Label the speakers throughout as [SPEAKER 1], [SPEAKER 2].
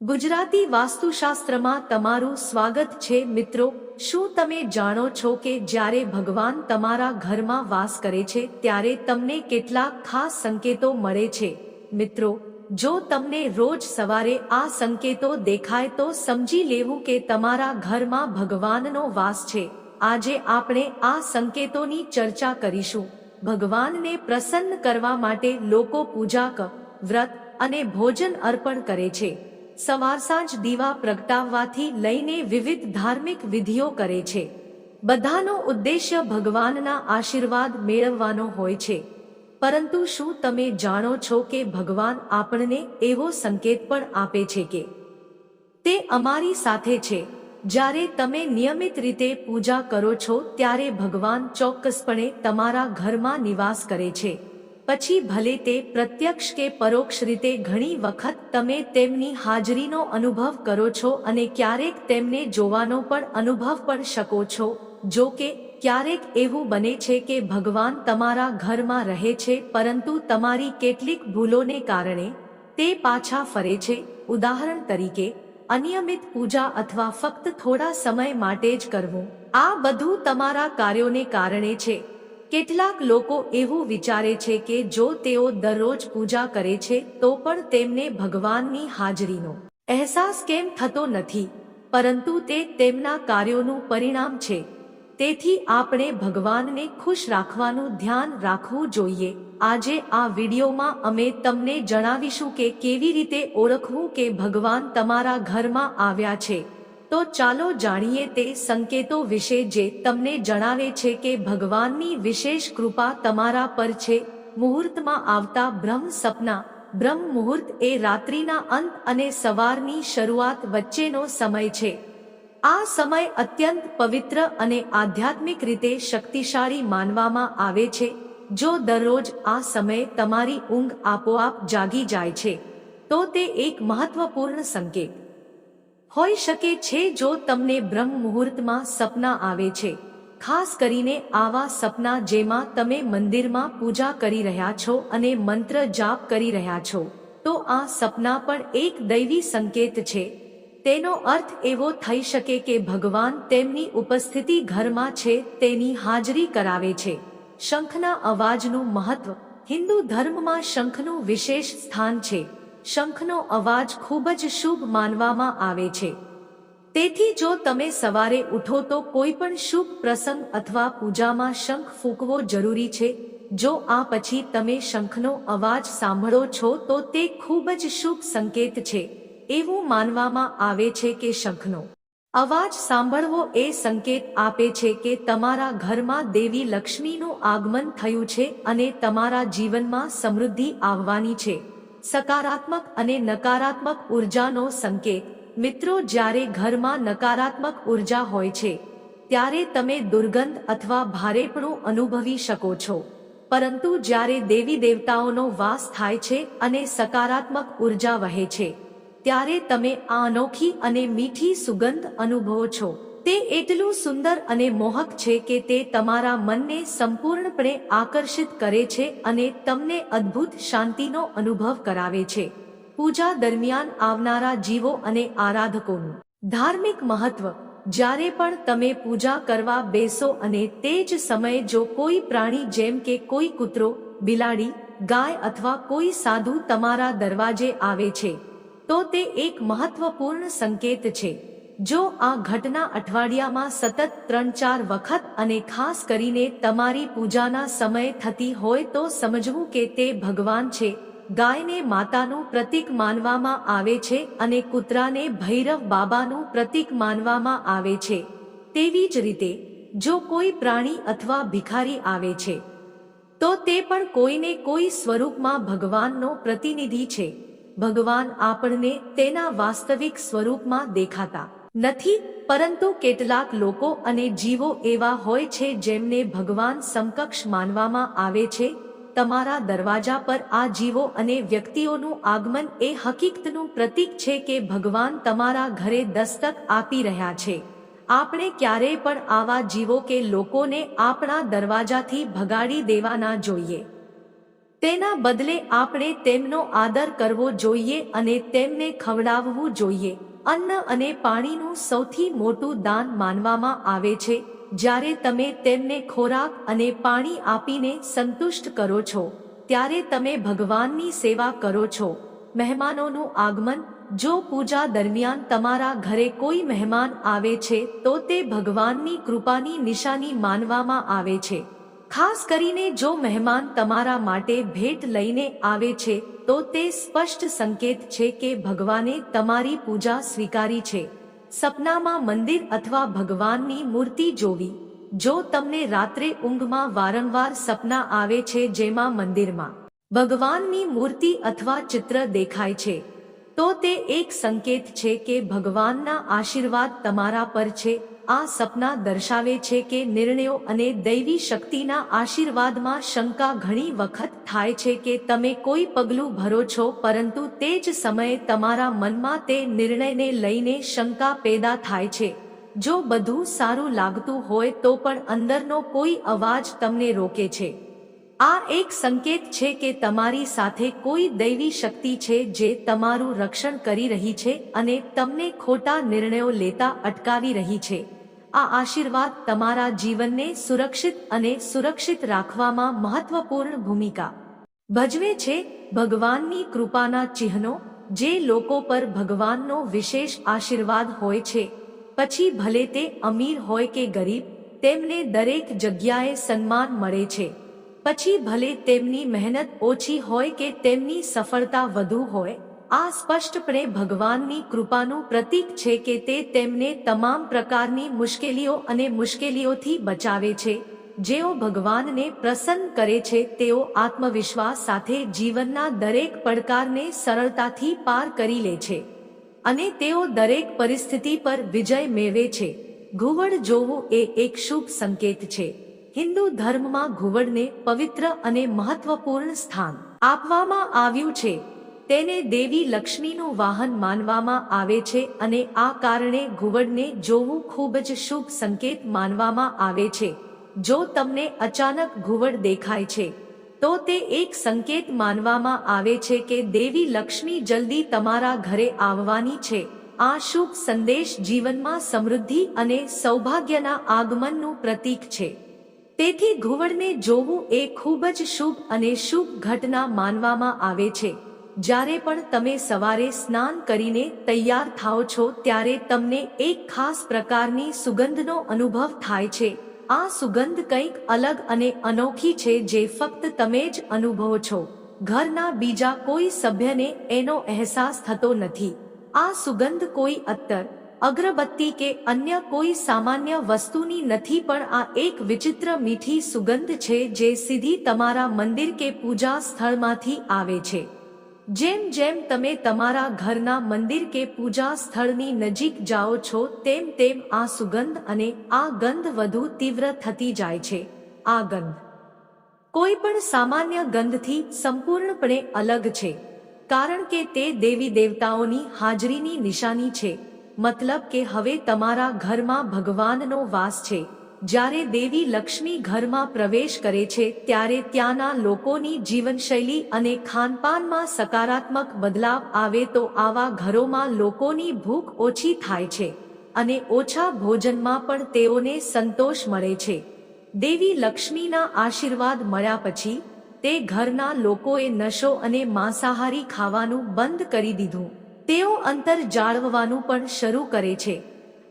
[SPEAKER 1] ગુજરાતી વાસ્તુશાસ્ત્રમાં તમારું સ્વાગત છે મિત્રો. શું તમે જાણો છો કે જ્યારે ભગવાન તમારા ઘરમાં વાસ કરે છે, ત્યારે તમને કેટલાક ખાસ સંકેતો મળે છે? મિત્રો, જો તમને રોજ સવારે આ સંકેતો દેખાય તો સમજી લેવું કે તમારા ઘરમાં ભગવાનનો વાસ છે. આજે આપણે આ સંકેતોની ચર્ચા કરીશું. ભગવાનને પ્રસન્ન કરવા માટે લોકો પૂજા ક, વ્રત અને ભોજન અર્પણ કરે છે. સવાર સાંજ દીવા પ્રગટાવવાથી લઈને વિવિધ ધાર્મિક વિધિઓ કરે છે. બધાનો ઉદ્દેશ્ય ભગવાનના આશીર્વાદ મેળવવાનો હોય છે. પરંતુ શું તમે જાણો છો કે ભગવાન આપણને એવો સંકેત પણ આપે છે કે તે અમારી સાથે છે? જ્યારે તમે નિયમિત રીતે પૂજા કરો છો ત્યારે ભગવાન ચોક્કસપણે તમારા ઘરમાં નિવાસ કરે છે. પછી ભલે તે પ્રત્યક્ષ કે પરોક્ષ રીતે ઘણી વખત તમે તેમની હાજરીનો અનુભવ કરો છો અને ક્યારેક તેમને જોવાનો પણ અનુભવ પણ શકો છો, જો કે ક્યારેક એવું બને છે કે ભગવાન તમારા ઘરમાં રહે છે, પરંતુ તમારી કેટલીક ભૂલોને કારણે તે પાછા ફરે છે. ઉદાહરણ તરીકે, અનિયમિત પૂજા અથવા ફક્ત થોડા સમય માટે જ કરવું. આ બધું તમારા કાર્યોને કારણે છે. કેટલાક લોકો એવું વિચારે છે કે જો તેઓ દરરોજ પૂજા કરે છે, તો પણ તેમને ભગવાનની હાજરીનો અહેસાસ કેમ થતો નથી? પરંતુ તે તેમના કાર્યોનું પરિણામ છે. તેથી આપણે ભગવાનને ખુશ રાખવાનું ધ્યાન રાખવું જોઈએ. આજે આ વિડીયોમાં અમે તમને જણાવીશું કે કેવી રીતે ઓળખવું કે ભગવાન તમારા ઘરમાં આવ્યા છે. તો ચાલો જાણીએ તે સંકેતો વિશે જે તમને જણાવે છે કે ભગવાનની વિશેષ કૃપા તમારા પર છે. મુહૂર્તમાં આવતા બ્રહ્મ સપના, બ્રહ્મ મુહૂર્ત એ રાત્રિના અંત અને સવારની શરૂઆત વચ્ચેનો સમય છે. આ સમય અત્યંત પવિત્ર અને આધ્યાત્મિક રીતે શક્તિશાળી માનવામાં આવે છે. જો દરરોજ આ સમયે તમારી ઊંઘ આપોઆપ જાગી જાય છે, તો તે એક મહત્વપૂર્ણ સંકેત. હોઈ શકે છે જો તમને બ્રહ્મ મુહૂર્તમાં સપના આવે છે. ખાસ કરીને આવા સપના જેમાં તમે મંદિરમાં પૂજા કરી રહ્યા છો અને મંત્ર જાપ કરી રહ્યા છો, તો આ સપના પણ એક દૈવી સંકેત છે. તેનો અર્થ એવો થઈ શકે કે ભગવાન તેમની ઉપસ્થિતિ ઘરમાં છે, તેની હાજરી કરાવે છે. શંખના અવાજનું મહત્વ હિન્દુ ધર્મમાં શંખનું વિશેષ સ્થાન છે. શંખનો અવાજ ખૂબ જ શુભ માનવામાં આવે છે. તેથી જો તમે સવારે ઉઠો તો કોઈ પણ શુભ પ્રસંગ અથવા પૂજામાં શંખ ફૂંકવો જરૂરી છે. જો આ પછી તમે શંખનો અવાજ સાંભળો છો તો તે ખૂબ જ શુભ સંકેત છે. એવું માનવામાં આવે છે કે શંખનો અવાજ સાંભળવો એ સંકેત આપે છે કે તમારા ઘરમાં દેવી લક્ષ્મીનું આગમન થયું છે અને તમારા જીવનમાં સમૃદ્ધિ આવવાની છે. સકારાત્મક અને નકારાત્મક ઉર્જાનો સંકેત. મિત્રો, જ્યારે ઘરમાં નકારાત્મક ઊર્જા હોય છે, ત્યારે તમે દુર્ગંધ અથવા ભારેપણું અનુભવી શકો છો. પરંતુ જ્યારે દેવી દેવતાઓનો વાસ થાય છે અને સકારાત્મક ઊર્જા વહે છે, ત્યારે તમે આ અનોખી અને મીઠી સુગંધ અનુભવો છો. તે એટલું સુંદર અને મોહક છે કે તે તમારા મનને સંપૂર્ણપણે આકર્ષિત કરે છે અને તમને અદ્ભુત શાંતિનો અનુભવ કરાવે છે. પૂજા દરમિયાન આવનારા જીવો અને આરાધકોનું ધાર્મિક મહત્વ. જ્યારે પણ તમે પૂજા કરવા બેસો અને તે જ સમયે જો કોઈ પ્રાણી જેમ કે કોઈ કૂતરો, બિલાડી, ગાય અથવા કોઈ સાધુ તમારા દરવાજે આવે છે, તો તે એક મહત્વપૂર્ણ સંકેત છે. જો આ ઘટના અઠવાડિયામાં સતત ત્રણ ચાર વખત અને ખાસ કરીને તમારી પૂજાના સમયે થતી હોય તો સમજવું કે તે ભગવાન છે. ગાયને માતાનું પ્રતીક માનવામાં આવે છે અને કૂતરાને ભૈરવ બાબાનું પ્રતીક માનવામાં આવે છે. તેવી જ રીતે, જો કોઈ પ્રાણી અથવા ભિખારી આવે છે, તો તે પણ કોઈને કોઈ સ્વરૂપમાં ભગવાનનો પ્રતિનિધિ છે. ભગવાન આપણને તેના વાસ્તવિક સ્વરૂપમાં દેખાતા. નથી, પરંતુ કેટલાક લોકો અને જીવો એવા હોય છે જેમને ભગવાન સમકક્ષ માનવામાં આવે છે. તમારા દરવાજા પર આ જીવો અને વ્યક્તિઓનું આગમન એ હકીકતનું પ્રતીક છે કે ભગવાન તમારા ઘરે દસ્તક આપી રહ્યા છે. આપણે ક્યારેય પણ આવા જીવો કે લોકોને આપણા દરવાજાથી ભગાડી દેવાના જોઈએ. તેના બદલે આપણે તેમનો આદર કરવો જોઈએ અને તેમને ખવડાવવું જોઈએ. અન્ન અને પાણીનું સૌથી મોટું દાન માનવામાં આવે છે, જ્યારે તમે તેમને ખોરાક અને પાણી આપીને સંતુષ્ટ કરો છો, ત્યારે તમે ભગવાનની સેવા કરો છો. મહેમાનોનું આગમન, જો પૂજા દરમિયાન તમારા ઘરે કોઈ મહેમાન આવે છે, તો તે ભગવાનની કૃપાની નિશાની માનવામાં આવે છે. ખાસ કરીને જો મહેમાન તમારા માટે ભેટ લઈને આવે છે, તો તે સ્પષ્ટ સંકેત છે કે ભગવાને તમારી પૂજા સ્વીકારી છે. સપનામાં મંદિર અથવા ભગવાનની મૂર્તિ જોવી. જો તમને રાત્રે ઊંઘમાં વારંવાર સપના આવે છે જેમાં મંદિરમાં ભગવાનની મૂર્તિ અથવા ચિત્ર દેખાય છે, તો તે એક સંકેત છે કે ભગવાનના આશીર્વાદ તમારા પર છે. આ સપના દર્શાવે છે કે નિર્ણયો અને દૈવી શક્તિના આશીર્વાદમાં શંકા ઘણી વખત થાય છે કે તમે કોઈ પગલું ભરો છો, પરંતુ તે જ સમયે તમારા મનમાં તે નિર્ણયને લઈને શંકા પેદા થાય છે. જો બધું સારું લાગતું હોય તો પણ અંદરનો કોઈ અવાજ તમને રોકે છે. આ એક સંકેત છે કે તમારી સાથે કોઈ દૈવી શક્તિ છે જે તમારું રક્ષણ કરી રહી છે અને તમને ખોટા નિર્ણયો લેતા અટકાવી રહી છે. આ આશીર્વાદ તમારા જીવનને સુરક્ષિત અને સુરક્ષિત રાખવામાં મહત્વપૂર્ણ ભૂમિકા. ભજવે છે ભગવાનની કૃપાના ચિહ્નો, જે લોકો પર ભગવાનનો વિશેષ આશીર્વાદ હોય છે. પછી ભલે તે અમીર હોય કે ગરીબ, તેમને દરેક જગ્યાએ સન્માન મળે છે. પછી ભલે તેમની મહેનત ઓછી હોય કે તેમની સફળતા વધુ હોય આ સ્પષ્ટપણે ભગવાનની કૃપાનું પ્રતીક છે કે તે તેમને તમામ પ્રકારની મુશ્કેલીઓ અને મુશ્કેલીઓથી બચાવે છે. જેઓ ભગવાનને પ્રસન્ન કરે છે, તેઓ આત્મવિશ્વાસ સાથે જીવનના દરેક પડકારને સરળતાથી પાર કરી લે છે અને તેઓ દરેક પરિસ્થિતિ પર વિજય મેળવે છે. ઘુવડ જોવું એ એક શુભ સંકેત છે. હિન્દુ ધર્મમાં ઘુવડને પવિત્ર અને મહત્વપૂર્ણ સ્થાન આપવામાં આવ્યું છે. તેને દેવી લક્ષ્મીનું વાહન માનવામાં આવે છે અને આ કારણે ઘુવડને જોવું ખૂબ જ શુભ સંકેત માનવામાં આવે છે. જો તમને અચાનક ઘુવડ દેખાય છે, તો તે એક સંકેત માનવામાં આવે છે કે દેવી લક્ષ્મી જલ્દી તમારા ઘરે આવવાની છે. આ શુભ સંદેશ જીવનમાં સમૃદ્ધિ અને સૌભાગ્યના આગમનનું પ્રતીક છે. તેથી ઘુવડને જોવું એ ખૂબ જ શુભ અને શુભ ઘટના માનવામાં આવે છે. જ્યારે પણ તમે સવારે સ્નાન કરીને તૈયાર થાઓ છો ત્યારે તમને એક ખાસ પ્રકારની સુગંધનો અનુભવ થાય છે. આ સુગંધ કંઈક અલગ અને અનોખી છે જે ફક્ત તમે જ અનુભવો છો. ઘરના બીજા કોઈ સભ્યને એનો અહેસાસ થતો નથી. આ સુગંધ કોઈ અત્તર અગરબત્તી કે અન્ય કોઈ સામાન્ય વસ્તુની નથી પણ આ એક વિચિત્ર મીઠી સુગંધ છે જે સીધી તમારા મંદિર કે પૂજા સ્થળમાંથી આવે છે. જેમ જેમ તમે તમારા ઘરના મંદિર કે પૂજા સ્થળની નજીક જાઓ છો, તેમ તેમ આ સુગંધ અને આ ગંધ વધુ તીવ્ર થતી જાય છે. આ ગંધ કોઈ પણ સામાન્ય ગંધથી સંપૂર્ણપણે અલગ છે, કારણ કે તે દેવી દેવતાઓની હાજરીની નિશાની છે. મતલબ કે હવે તમારા ઘરમાં ભગવાનનો વાસ છે. જ્યારે દેવી લક્ષ્મી ઘરમાં પ્રવેશ કરે છે, ત્યારે ત્યાંના લોકોની જીવનશૈલી અને ખાનપાનમાં સકારાત્મક બદલાવ આવે તો આવા ઘરોમાં લોકોની ભૂખ ઓછી થાય છે અને ઓછા ભોજનમાં પણ તેઓને સંતોષ મળે છે. દેવી લક્ષ્મીના આશીર્વાદ મળ્યા પછી, તે ઘરના લોકોએ નશો અને માંસાહારી ખાવાનું બંધ કરી દીધું. તેઓ અંતર જાળવવાનું પણ શરૂ કરે છે.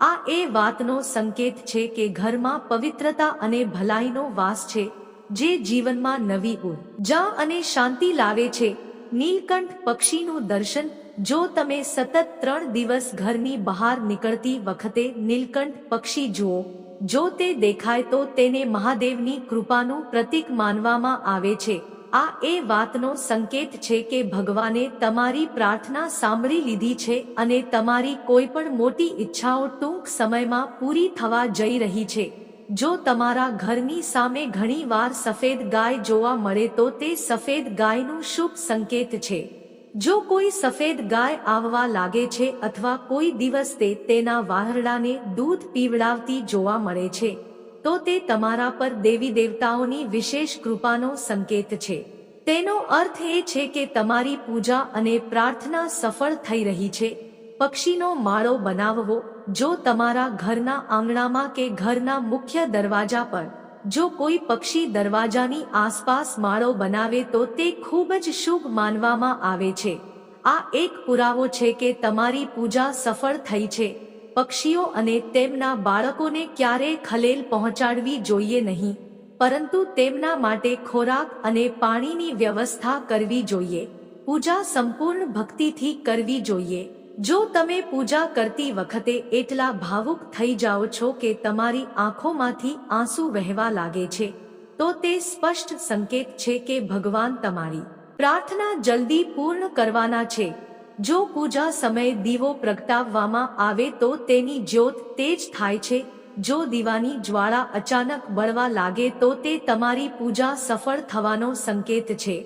[SPEAKER 1] આ એ વાતનો સંકેત છે કે ઘરમાં પવિત્રતા અને ભલાઈનો વાસ છે, જે જીવનમાં નવી ઊર્જા અને શાંતિ લાવે છે, નીલકંઠ પક્ષીનું દર્શન, જો તમે સતત ત્રણ દિવસ ઘરની બહાર નીકળતી વખતે નીલકંઠ પક્ષી જુઓ, જો તે દેખાય તો તેને મહાદેવની કૃપાનું પ્રતીક માનવામાં આવે છે. આ એ વાતનો સંકેત છે કે ભગવાને તમારી પ્રાર્થના સાંભળી લીધી છે અને તમારી કોઈ પણ મોટી ઈચ્છાઓ ટૂંક સમયમાં પૂરી થવા જઈ રહી છે. જો તમારા ઘરની સામે ઘણી વાર સફેદ ગાય જોવા મળે તો તે સફેદ ગાયનું શુભ સંકેત છે. જો કોઈ સફેદ ગાય આવવા લાગે છે અથવા કોઈ દિવસ તેના વાહરડાને દૂધ પીવડાવતી જોવા મળે છે તો તે તમારા પર દેવી દેવતાઓની વિશેષ કૃપાનો સંકેત છે. તેનો અર્થ એ છે કે તમારી પૂજા અને પ્રાર્થના સફળ થઈ રહી છે. પક્ષીનો માળો બનાવવો, જો તમારા ઘરના આંગણામાં કે ઘરના મુખ્ય દરવાજા પર, જો કોઈ પક્ષી દરવાજાની આસપાસ માળો બનાવે તો તે ખૂબ જ શુભ માનવામાં આવે છે. આ એક પુરાવો છે કે તમારી પૂજા સફળ થઈ છે. પક્ષીઓ અને તેમના બાળકોને ક્યારેય ખલેલ પહોંચાડવી જોઈએ નહીં, પરંતુ તેમના માટે ખોરાક અને પાણીની વ્યવસ્થા કરવી જોઈએ. પૂજા સંપૂર્ણ ભક્તિથી કરવી જોઈએ. જો તમે પૂજા કરતી વખતે એટલા ભાવુક થઈ જાઓ છો કે તમારી આંખોમાંથી આંસુ વહેવા લાગે છે, તો તે સ્પષ્ટ સંકેત છે કે ભગવાન તમારી પ્રાર્થના જલ્દી પૂર્ણ કરવાના છે. જો પૂજા સમયે દીવો પ્રગટાવવામાં આવે તો તેની જ્યોત તેજ થાય છે. જો દીવાની જ્વાળા અચાનક બળવા લાગે તો તે તમારી પૂજા સફળ થવાનો સંકેત છે.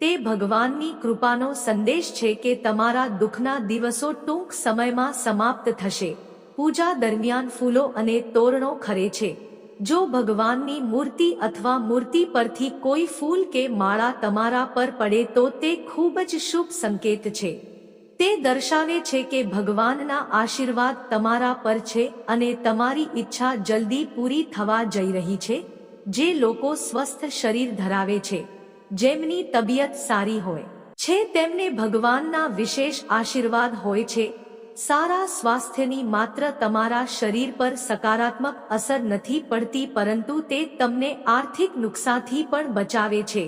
[SPEAKER 1] તે ભગવાનની કૃપાનો સંદેશ છે કે તમારા દુઃખના દિવસો ટૂંક સમયમાં સમાપ્ત થશે. પૂજા દરમિયાન ફૂલો અને તોરણો ખરે છે. જો ભગવાનની મૂર્તિ અથવા મૂર્તિ પરથી કોઈ ફૂલ કે માળા તમારા પર પડે તો તે ખૂબ જ શુભ સંકેત છે. તે દર્શાવે છે કે ભગવાનના આશીર્વાદ તમારા પર છે અને તમારી ઈચ્છા જલ્દી પૂરી થવા જઈ રહી છે, જે લોકો સ્વસ્થ શરીર ધરાવે છે, જેમની તબિયત સારી હોય. છે તેમને ભગવાનના વિશેષ આશીર્વાદ હોય છે. સારા સ્વાસ્થ્યની માત્ર તમારા શરીર પર સકારાત્મક અસર નથી પડતી, પરંતુ તે તમને આર્થિક નુકસાનથી પણ બચાવે છે.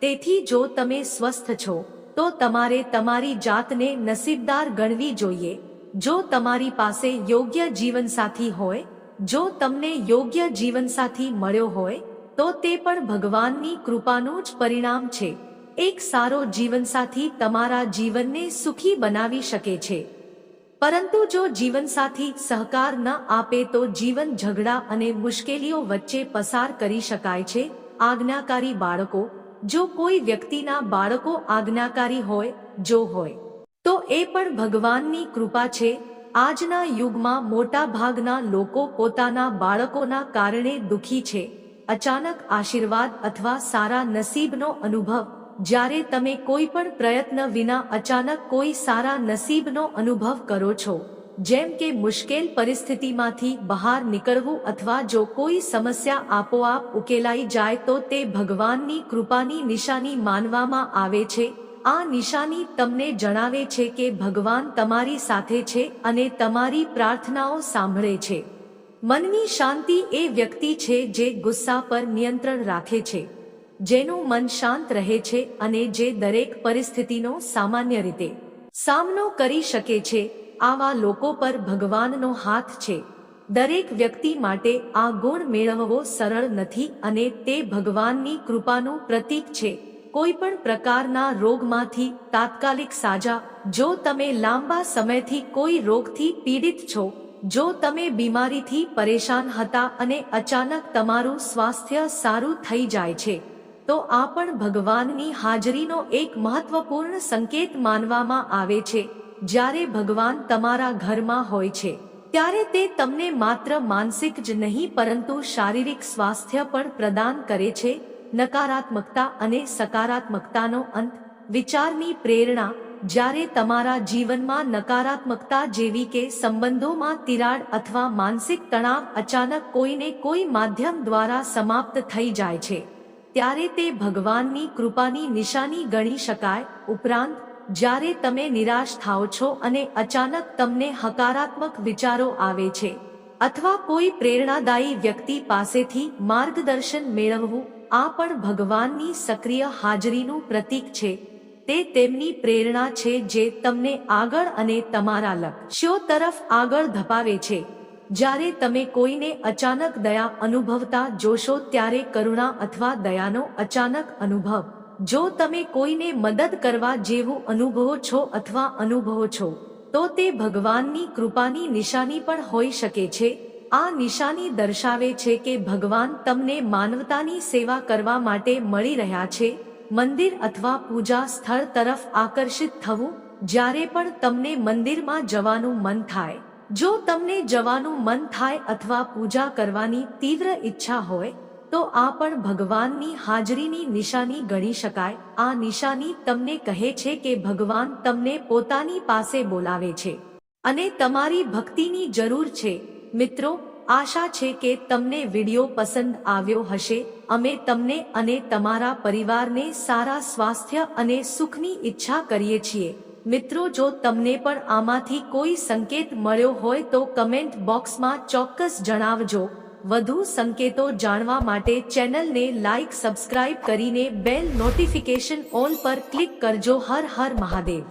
[SPEAKER 1] તેથી જો તમે સ્વસ્થ છો તો તમારે તમારી જાતને નસીબદાર ગણવી જોઈએ. જો તમારી પાસે યોગ્ય જીવનસાથી હોય, જો તમને યોગ્ય જીવનસાથી મળ્યો હોય, તો તે પણ ભગવાનની કૃપાનું જ પરિણામ છે. એક સારો જીવનસાથી તમારા જીવનને સુખી બનાવી શકે છે. પરંતુ જો જીવનસાથી સહકાર ન આપે તો જીવન ઝઘડા અને મુશ્કેલીઓ વચ્ચે પસાર કરી શકાય છે. આજ્ઞાકારી બાળકો જો કોઈ વ્યક્તિના બાળકો આજ્ઞાકારી હોય, જો હોય, તો એ પણ ભગવાનની કૃપા છે. આજના યુગમાં મોટા ભાગના લોકો પોતાના બાળકોના કારણે દુખી છે. અચાનક આશીર્વાદ અથવા સારા નસીબનો અનુભવ. જ્યારે તમે કોઈ પણ પ્રયત્ન વિના અચાનક કોઈ સારા નસીબનો અનુભવ કરો છો જેમ કે મુશ્કેલ પરિસ્થિતિમાંથી બહાર નીકળવું અથવા જો કોઈ સમસ્યા આપોઆપ ઉકેલાઈ જાય તો તે ભગવાનની કૃપાની નિશાની માનવામાં આવે છે. આ નિશાની તમને જણાવે છે કે ભગવાન તમારી સાથે છે અને તમારી પ્રાર્થનાઓ સાંભળે છે. મનની શાંતિ એ વ્યક્તિ છે જે ગુસ્સા પર નિયંત્રણ રાખે છે. જેનું મન શાંત રહે છે અને જે દરેક પરિસ્થિતિનો સામાન્ય રીતે સામનો કરી શકે છે. આવા લોકો પર ભગવાનનો હાથ છે. દરેક વ્યક્તિ માટે આ ગુણ મેળવવો સરળ નથી અને તે ભગવાનની કૃપાનું પ્રતીક છે. કોઈ પણ પ્રકારના રોગમાંથી તાત્કાલિક સાજા, જો તમે લાંબા સમયથી કોઈ રોગથી પીડિત છો, જો તમે બીમારીથી પરેશાન હતા અને અચાનક તમારું સ્વાસ્થ્ય સારું થઈ જાય છે, તો આ પણ ભગવાનની હાજરીનો એક મહત્વપૂર્ણ સંકેત માનવામાં આવે છે. જ્યારે ભગવાન તમારા ઘરમાં હોય છે, ત્યારે તે તમને માત્ર માનસિક જ નહીં, પરંતુ શારીરિક સ્વાસ્થ્ય પણ પ્રદાન કરે છે, નકારાત્મકતા અને સકારાત્મકતાનો અંત, વિચારની પ્રેરણા, જ્યારે તમારા જીવનમાં નકારાત્મકતા જેવી કે સંબંધોમાં તિરાડ અથવા માનસિક તણાવ અચાનક કોઈને કોઈ માધ્યમ દ્વારા સમાપ્ત થઈ જાય છે, ત્યારે તે ભગવાનની કૃપાની નિશાની ગણી શકાય, ઉપરાંત જ્યારે તમે નિરાશ થાઓ છો અને અચાનક તમને હકારાત્મક વિચારો આવે છે, અથવા કોઈ પ્રેરણાદાયી વ્યક્તિ પાસેથી માર્ગદર્શન મેળવવું, આ પણ ભગવાનની સક્રિય હાજરીનું પ્રતીક છે. તે તેમની પ્રેરણા છે જે તમને આગળ અને તમારા લક્ષ્યો તરફ આગળ ધપાવે છે. જ્યારે તમે કોઈને અચાનક દયા અનુભવતા જોશો ત્યારે કરુણા અથવા દયાનો અચાનક અનુભવ જો તમે કોઈને મદદ કરવા જેવું અનુભવો છો અથવા અનુભવો છો, તો તે ભગવાનની કૃપાની નિશાની પણ હોઈ શકે છે. આ નિશાની દર્શાવે છે કે ભગવાન તમને માનવતાની સેવા કરવા માટે મળી રહ્યા છે. મંદિર અથવા પૂજા સ્થળ તરફ આકર્ષિત થવું, જ્યારે પણ તમને મંદિરમાં જવાનું મન થાય. જો તમને જવાનું મન થાય અથવા પૂજા કરવાની તીવ્ર ઈચ્છા હોય તો આ પણ ભગવાનની હાજરીની નિશાની ગણી શકાય. આ નિશાની તમને કહે છે કે ભગવાન તમને પોતાની પાસે બોલાવે છે અને તમારી ભક્તિની જરૂર છે. મિત્રો, આશા છે કે તમને વિડિયો પસંદ આવ્યો હશે. અમે તમને અને તમારા પરિવારને સારા સ્વાસ્થ્ય અને સુખની ઈચ્છા કરીએ છીએ. મિત્રો, જો તમને પણ આમાંથી કોઈ સંકેત મળ્યો હોય તો કમેન્ટ બોક્સમાં ચોક્કસ જણાવજો. વધુ સંકેતો જાણવા માટે ચેનલને લાઇક સબસ્ક્રાઇબ કરીને બેલ નોટિફિકેશન ઓલ પર ક્લિક કરજો. હર હર મહાદેવ.